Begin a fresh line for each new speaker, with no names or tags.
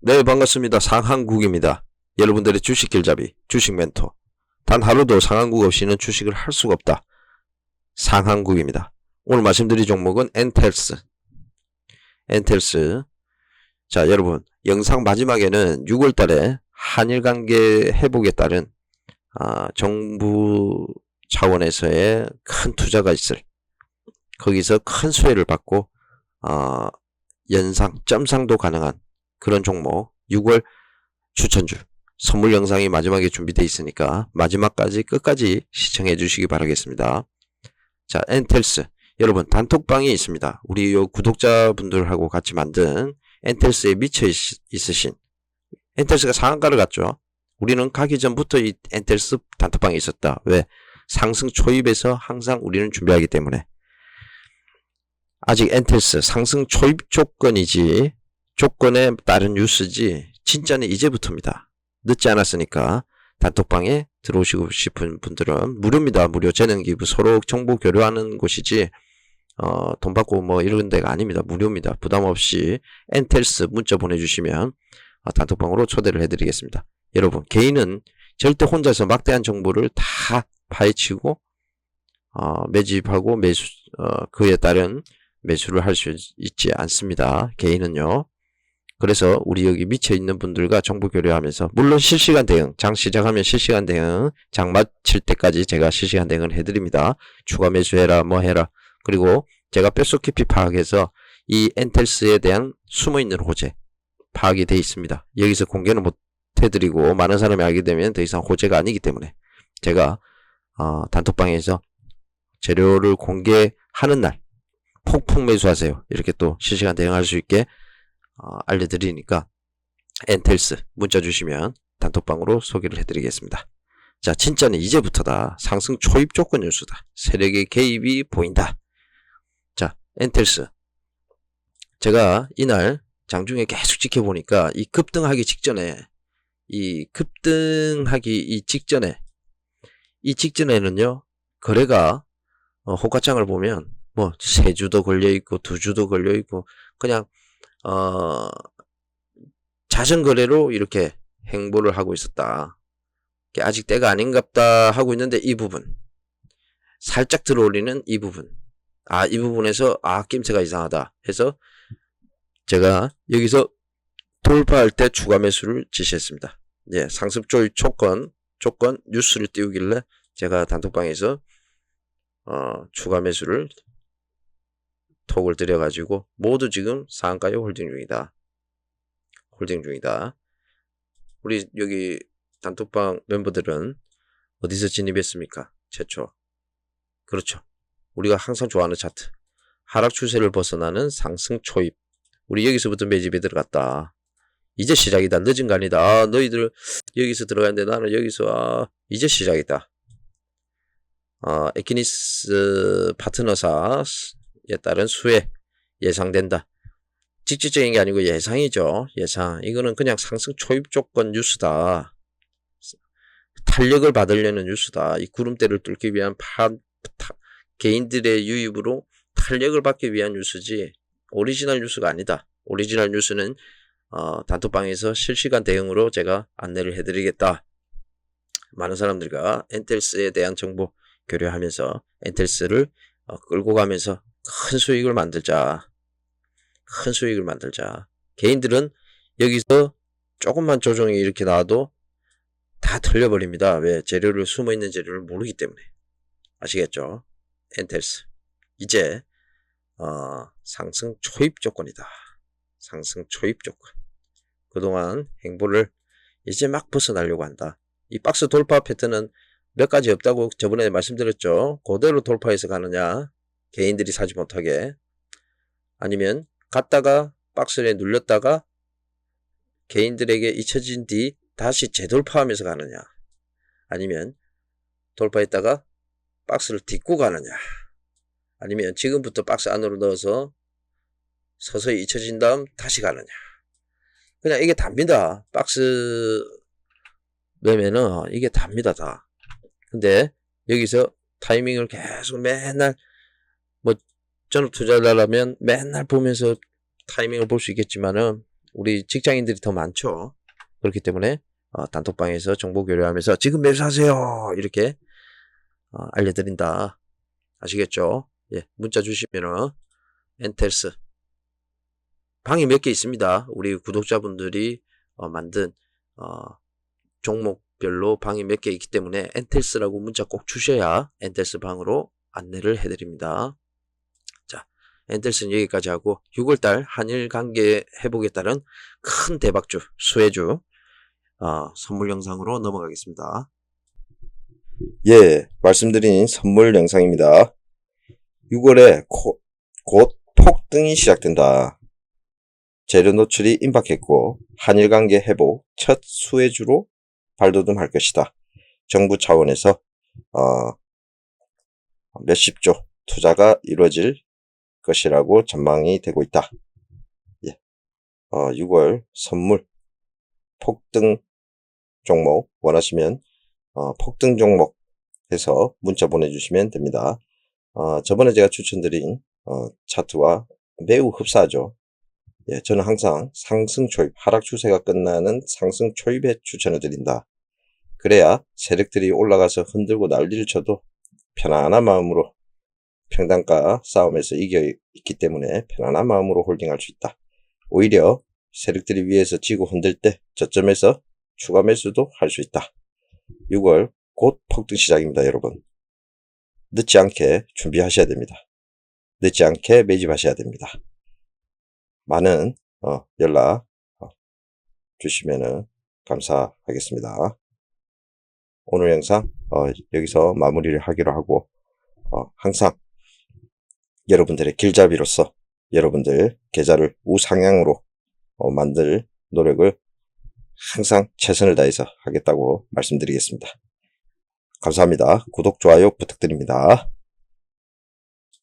네, 반갑습니다. 상한국입니다. 여러분들의 주식 길잡이, 주식 멘토. 단 하루도 상한국 없이는 주식을 할 수가 없다. 상한국입니다. 오늘 말씀드릴 종목은 엔텔스. 엔텔스. 자, 여러분. 영상 마지막에는 6월 달에 한일 관계 회복에 따른 아, 정부 차원에서의 큰 투자가 있을 거기서 큰 수혜를 받고 어, 연상, 점상도 가능한 그런 종목 6월 추천주 선물 영상이 마지막에 준비되어 있으니까 마지막까지 끝까지 시청해 주시기 바라겠습니다. 자, 엔텔스 여러분 단톡방이 있습니다. 우리 요 구독자분들하고 같이 만든 엔텔스에 미쳐 있, 있으신 엔텔스가 상한가를 갔죠. 우리는 가기 전부터 이 엔텔스 단톡방에 있었다. 왜? 상승 초입에서 항상 우리는 준비하기 때문에 아직 엔텔스 상승 초입 조건이지 조건에 따른 뉴스지 진짜는 이제부터입니다. 늦지 않았으니까 단톡방에 들어오시고 싶은 분들은 무료입니다. 무료 재능 기부 서로 정보 교류하는 곳이지 어, 돈 받고 뭐 이런 데가 아닙니다. 무료입니다. 부담 없이 엔텔스 문자 보내주시면 어, 단톡방으로 초대를 해드리겠습니다. 여러분 개인은 절대 혼자서 막대한 정보를 다 파헤치고 어, 매집하고 매수 어, 그에 따른 매수를 할 수 있지 않습니다. 개인은요. 그래서 우리 여기 미쳐 있는 분들과 정보 교류하면서 물론 실시간 대응 장 시작하면 실시간 대응 장 마칠 때까지 제가 실시간 대응을 해드립니다. 추가 매수해라 뭐 해라 그리고 제가 뼛속 깊이 파악해서 이 엔텔스에 대한 숨어있는 호재 파악이 돼 있습니다. 여기서 공개는 못 해드리고 많은 사람이 알게 되면 더 이상 호재가 아니기 때문에 제가 어, 단톡방에서 재료를 공개하는 날 폭풍 매수하세요. 이렇게 또 실시간 대응할 수 있게 어, 알려드리니까 엔텔스 문자 주시면 단톡방으로 소개를 해드리겠습니다. 자, 진짜는 이제부터다. 상승 초입 조건 뉴스다. 세력의 개입이 보인다. 자, 엔텔스. 제가 이날 장중에 계속 지켜보니까 이 급등하기 직전에 이 급등하기 이 직전에 이 직전에는요 거래가 어, 호가창을 보면 뭐 세 주도 걸려 있고 두 주도 걸려 있고 그냥 어 자전 거래로 이렇게 행보를 하고 있었다. 아직 때가 아닌갑다 하고 있는데 이 부분 살짝 들어올리는 이 부분 아 이 부분에서 아 낌새가 이상하다 해서 제가 여기서 돌파할 때 추가 매수를 지시했습니다. 예, 상습조의 조건 조건 뉴스를 띄우길래 제가 단톡방에서 어, 추가 매수를 톡을 들여가지고 모두 지금 상한가에 홀딩 중이다. 홀딩 중이다. 우리 여기 단톡방 멤버들은 어디서 진입했습니까? 최초. 그렇죠. 우리가 항상 좋아하는 차트. 하락 추세를 벗어나는 상승 초입. 우리 여기서부터 매집에 들어갔다. 이제 시작이다. 늦은 거 아니다. 아, 너희들 여기서 들어갔는데 나는 여기서 아, 이제 시작이다. 어, 에키니스 파트너사에 따른 수혜 예상된다. 직접적인 게 아니고 예상이죠. 예상. 이거는 그냥 상승 초입 조건 뉴스다. 탄력을 받으려는 뉴스다. 이 구름대를 뚫기 위한 파, 타, 개인들의 유입으로 탄력을 받기 위한 뉴스지 오리지널 뉴스가 아니다. 오리지널 뉴스는 어, 단톡방에서 실시간 대응으로 제가 안내를 해드리겠다. 많은 사람들과 엔텔스에 대한 정보 교류하면서 엔텔스를 어, 끌고 가면서 큰 수익을 만들자. 큰 수익을 만들자. 개인들은 여기서 조금만 조정이 이렇게 나와도 다 틀려버립니다. 왜? 재료를 숨어있는 재료를 모르기 때문에. 아시겠죠? 엔텔스. 이제 어, 상승 초입 조건이다. 상승 초입 조건. 그동안 행보를 이제 막 벗어나려고 한다. 이 박스 돌파 패턴은 몇 가지 없다고 저번에 말씀드렸죠. 그대로 돌파해서 가느냐. 개인들이 사지 못하게. 아니면 갔다가 박스에 눌렸다가 개인들에게 잊혀진 뒤 다시 재돌파하면서 가느냐. 아니면 돌파했다가 박스를 딛고 가느냐. 아니면 지금부터 박스 안으로 넣어서 서서히 잊혀진 다음 다시 가느냐. 그냥 이게 답니다. 박스 매매는 이게 답니다, 다. 근데 여기서 타이밍을 계속 맨날 뭐 투자를 하려면 맨날 보면서 타이밍을 볼 수 있겠지만은 우리 직장인들이 더 많죠. 그렇기 때문에 어, 단톡방에서 정보 교류하면서 지금 매수하세요 이렇게 어, 알려드린다. 아시겠죠? 예, 문자 주시면은 엔텔스 방이 몇 개 있습니다. 우리 구독자분들이 어, 만든 어, 종목별로 방이 몇 개 있기 때문에 엔텔스라고 문자 꼭 주셔야 엔텔스 방으로 안내를 해드립니다. 자, 엔텔스는 여기까지 하고 6월달 한일 관계 회복에 따른 큰 대박주 수혜주 어, 선물 영상으로 넘어가겠습니다.
예, 말씀드린 선물 영상입니다. 6월에 곧 폭등이 시작된다. 재료 노출이 임박했고 한일 관계 회복 첫 수혜주로 발돋움할 것이다. 정부 차원에서 어, 몇십조 투자가 이루어질 것이라고 전망이 되고 있다. 예. 어, 6월 선물 폭등 종목 원하시면 어, 폭등 종목 해서 문자 보내주시면 됩니다. 어, 저번에 제가 추천드린 어, 차트와 매우 흡사하죠. 예, 저는 항상 상승 초입, 하락 추세가 끝나는 상승 초입에 추천을 드린다. 그래야 세력들이 올라가서 흔들고 난리를 쳐도 편안한 마음으로 평단가 싸움에서 이겨 있기 때문에 편안한 마음으로 홀딩할 수 있다. 오히려 세력들이 위에서 지고 흔들 때 저점에서 추가 매수도 할 수 있다. 6월 곧 폭등 시작입니다, 여러분. 늦지 않게 준비하셔야 됩니다. 늦지 않게 매집하셔야 됩니다. 많은 어, 연락 어, 주시면 감사하겠습니다. 오늘 영상 어, 여기서 마무리를 하기로 하고 어, 항상 여러분들의 길잡이로서 여러분들 계좌를 우상향으로 어, 만들 노력을 항상 최선을 다해서 하겠다고 말씀드리겠습니다. 감사합니다. 구독, 좋아요 부탁드립니다.